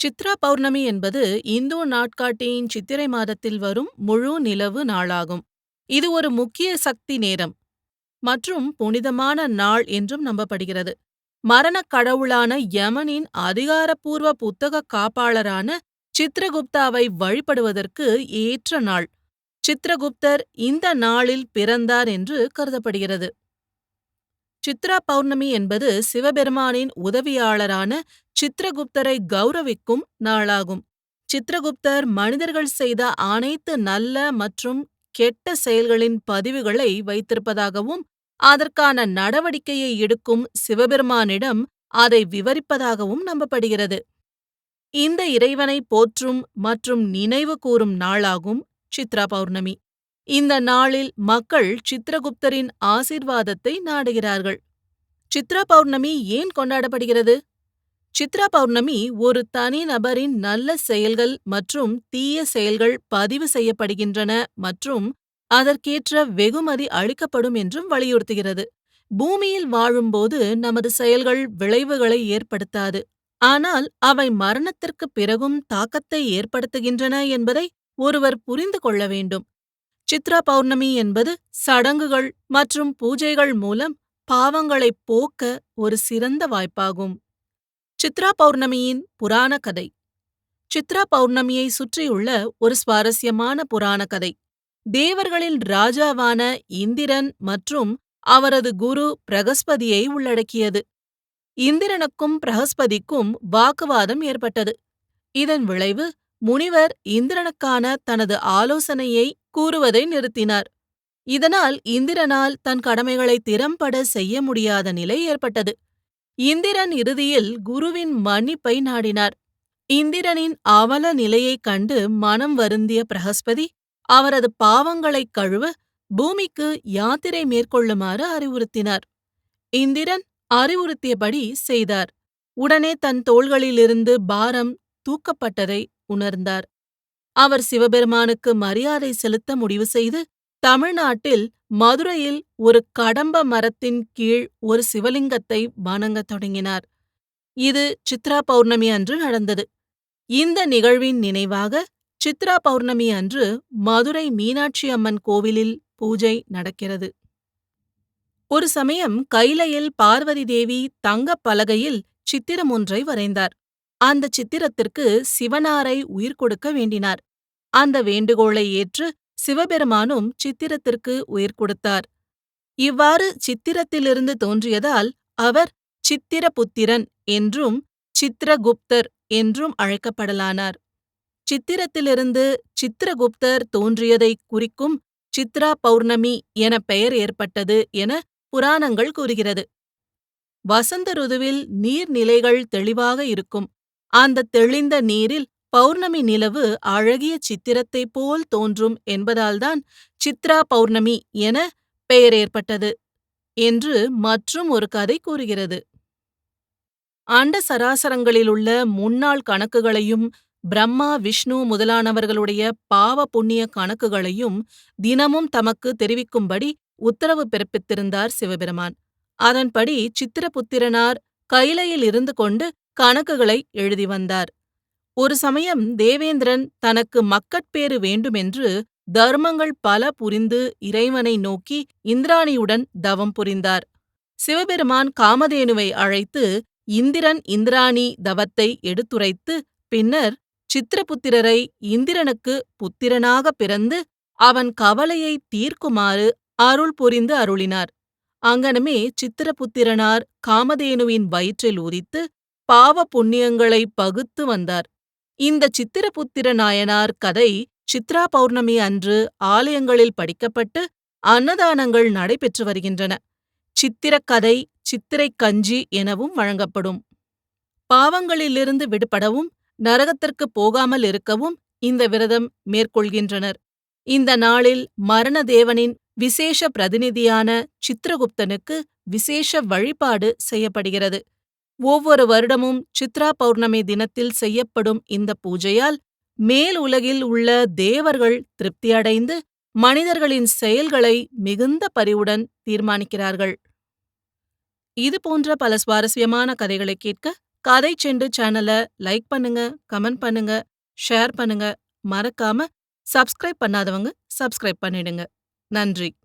சித்ரா பௌர்ணமி என்பது இந்து நாட்காட்டியின் சித்திரை மாதத்தில் வரும் முழு நிலவு நாளாகும். இது ஒரு முக்கிய சக்தி நேரம் மற்றும் புனிதமான நாள் என்றும் நம்பப்படுகிறது. மரணக் கடவுளான யமனின் அதிகாரப்பூர்வ புத்தக காப்பாளரான சித்ரகுப்தாவை வழிபடுவதற்கு ஏற்ற நாள். சித்ரகுப்தர் இந்த நாளில் பிறந்தார் என்று கருதப்படுகிறது. சித்ரா பௌர்ணமி என்பது சிவபெருமானின் உதவியாளரான சித்ரகுப்தரை கௌரவிக்கும் நாளாகும். சித்ரகுப்தர் மனிதர்கள் செய்த அனைத்து நல்ல மற்றும் கெட்ட செயல்களின் பதிவுகளை வைத்திருப்பதாகவும் அதற்கான நடவடிக்கையை எடுக்கும் சிவபெருமானிடம் அதை விவரிப்பதாகவும் நம்பப்படுகிறது. இந்த இறைவனை போற்றும் மற்றும் நினைவு கூறும் நாளாகும் சித்ரா பௌர்ணமி. இந்த நாளில் மக்கள் சித்ரகுப்தரின் ஆசீர்வாதத்தை நாடுகிறார்கள். சித்ரா பௌர்ணமி ஏன் கொண்டாடப்படுகிறது? சித்ரா பௌர்ணமி ஒரு தனிநபரின் நல்ல செயல்கள் மற்றும் தீய செயல்கள் பதிவு செய்யப்படுகின்றன மற்றும் அதற்கேற்ற வெகுமதி அளிக்கப்படும் என்றும் வலியுறுத்துகிறது. பூமியில் வாழும்போது நமது செயல்கள் விளைவுகளை ஏற்படுத்தாது. ஆனால் அவை மரணத்திற்குப் பிறகும் தாக்கத்தை ஏற்படுத்துகின்றன என்பதை ஒருவர் புரிந்து கொள்ள வேண்டும். சித்ரா பௌர்ணமி என்பது சடங்குகள் மற்றும் பூஜைகள் மூலம் பாவங்களைப் போக்க ஒரு சிறந்த வாய்ப்பாகும். சித்ரா பௌர்ணமியின் புராண கதை சித்ரா பௌர்ணமியை சுற்றியுள்ள ஒரு சுவாரஸ்யமான புராண கதை தேவர்களின் ராஜாவான இந்திரன் மற்றும் அவரது குரு பிரகஸ்பதியை உள்ளடக்கியது. இந்திரனுக்கும் பிரகஸ்பதிக்கும் வாக்குவாதம் ஏற்பட்டது. இதன் விளைவு முனிவர் இந்திரனுக்கான தனது ஆலோசனையை கூறுவதை நிறுத்தினார். இதனால் இந்திரனால் தன் கடமைகளை திறம்பட செய்ய முடியாத நிலை ஏற்பட்டது. இந்திரன் இறுதியில் குருவின் மன்னிப்பை நாடினார். இந்திரனின் அவல நிலையைக் கண்டு மனம் வருந்திய பிரகஸ்பதி அவரது பாவங்களைக் கழுவ பூமிக்கு யாத்திரை மேற்கொள்ளுமாறு அறிவுறுத்தினார். இந்திரன் அறிவுறுத்தியபடி செய்தார். உடனே தன் தோள்களிலிருந்து பாரம் தூக்கப்பட்டதை உணர்ந்தார். அவர் சிவபெருமானுக்கு மரியாதை செலுத்த முடிவு செய்து தமிழ்நாட்டில் மதுரையில் ஒரு கடம்ப மரத்தின் கீழ் ஒரு சிவலிங்கத்தை வணங்கத் தொடங்கினார். இது சித்ரா பௌர்ணமி அன்று நடந்தது. இந்த நிகழ்வின் நினைவாக சித்ரா பௌர்ணமி அன்று மதுரை மீனாட்சி அம்மன் கோவிலில் பூஜை நடக்கிறது. ஒரு சமயம் கைலையில் பார்வதி தேவி தங்கப் பலகையில் சித்திரம் ஒன்றை வரைந்தார். அந்த சித்திரத்திற்கு சிவனாரை உயிர் கொடுக்க வேண்டினார். அந்த வேண்டுகோளை ஏற்று சிவபெருமானும் சித்திரத்திற்கு உயிர் கொடுத்தார். இவ்வாறு சித்திரத்திலிருந்து தோன்றியதால் அவர் சித்திரபுத்திரன் என்றும் சித்ரகுப்தர் என்றும் அழைக்கப்படலானார். சித்திரத்திலிருந்து சித்ரகுப்தர் தோன்றியதைக் குறிக்கும் சித்ரா பௌர்ணமி என பெயர் ஏற்பட்டது என புராணங்கள் கூறுகிறது. வசந்த ருதுவில் நீர்நிலைகள் தெளிவாக இருக்கும். அந்த தெளிந்த நீரில் பௌர்ணமி நிலவு அழகிய சித்திரத்தைப் போல் தோன்றும் என்பதால்தான் சித்ரா பௌர்ணமி என பெயர் ஏற்பட்டது என்று மற்றும் ஒரு கதை கூறுகிறது. அண்ட சராசரங்களிலுள்ள முன்னாள் கணக்குகளையும் பிரம்மா விஷ்ணு முதலானவர்களுடைய பாவ புண்ணிய கணக்குகளையும் தினமும் தமக்கு தெரிவிக்கும்படி உத்தரவு பிறப்பித்திருந்தார் சிவபெருமான். அதன்படி சித்திரபுத்திரனார் கைலையில் இருந்து கொண்டு கணக்குகளை எழுதி வந்தார். ஒரு சமயம் தேவேந்திரன் தனக்கு மக்கட்பேறு வேண்டுமென்று தர்மங்கள் பல புரிந்து இறைவனை நோக்கி இந்திராணியுடன் தவம் புரிந்தார். சிவபெருமான் காமதேனுவை அழைத்து இந்திரன் இந்திராணி தவத்தை எடுத்துரைத்து பின்னர் சித்திரபுத்திரரை இந்திரனுக்கு புத்திரனாக பிறந்து அவன் கவலையை தீர்க்குமாறு அருள் புரிந்து அருளினார். அங்கனமே சித்திரபுத்திரனார் காமதேனுவின் வயிற்றில் உதித்து பாவ புண்ணியங்களை பகுத்து வந்தார். இந்த சித்திரபுத்திர நாயனார் கதை சித்ரா பௌர்ணமி அன்று ஆலயங்களில் படிக்கப்பட்டு அன்னதானங்கள் நடைபெற்று வருகின்றன. சித்திரக் கதை சித்திரைக் கஞ்சி எனவும் வழங்கப்படும். பாவங்களிலிருந்து விடுபடவும் நரகத்திற்குப் போகாமல் இருக்கவும் இந்த விரதம் மேற்கொள்கின்றனர். இந்த நாளில் மரண தேவனின் விசேஷ பிரதிநிதியான சித்திரகுப்தனுக்கு விசேஷ வழிபாடு செய்யப்படுகிறது. ஒவ்வொரு வருடமும் சித்ரா பௌர்ணமி தினத்தில் செய்யப்படும் இந்த பூஜையால் மேல் உலகில் உள்ள தேவர்கள் திருப்தியடைந்து மனிதர்களின் செயல்களை மிகுந்த பரிவுடன் தீர்மானிக்கிறார்கள். இது போன்ற பல சுவாரஸ்யமான கதைகளை கேட்க கதை செண்டு சேனல லைக் பண்ணுங்க, கமெண்ட் பண்ணுங்க, ஷேர் பண்ணுங்க. மறக்காம சப்ஸ்கிரைப் பண்ணாதவங்க சப்ஸ்கிரைப் பண்ணிடுங்க. நன்றி.